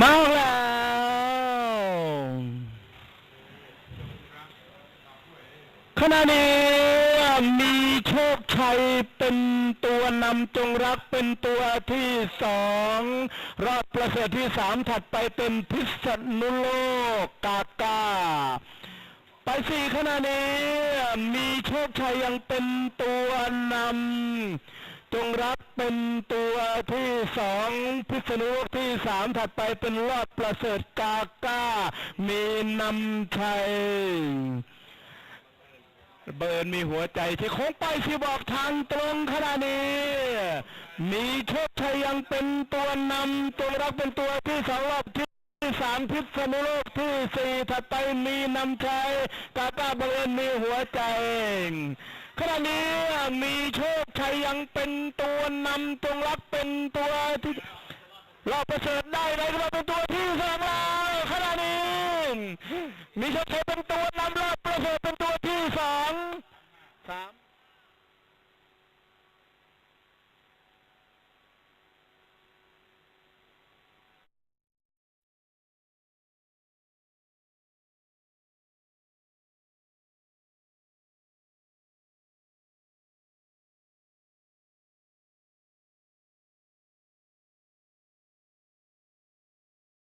มาแล้ว ขณะนี้มีโชคชัยเป็นตัวนำจงรักเป็นตัวที่สองรอบประเสริฐที่สามถัดไปเป็นพิษณุโลกกากาไปสี่ขณะนี้มีโชคชัยยังเป็นตัวนำจงรัก เป็นตัวที่สองพิษณุโลกที่สามถัดไปเป็นรอดประเสริฐกากามีนำชัยเบิร์นมีหัวใจที่คงไปที่บอกทางตรงขณะนี้ มีโชคชัยยังเป็นตัวนำตัวรักเป็นตัวที่สองรอบที่สามพิษณุโลกที่สี่ถัดไปมีนำชัยกาตาเบิร์นมีหัวใจขณะนี้มีโชค ชัยยังเป็นตัวนำจงรักเป็นตัวที่เราประเสริฐได้เลยเราเป็นตัวที่สองแล้วขณะนี้มีชคชัยเป็นตัวนำเราประเสริฐเป็นตัวที่สองสาม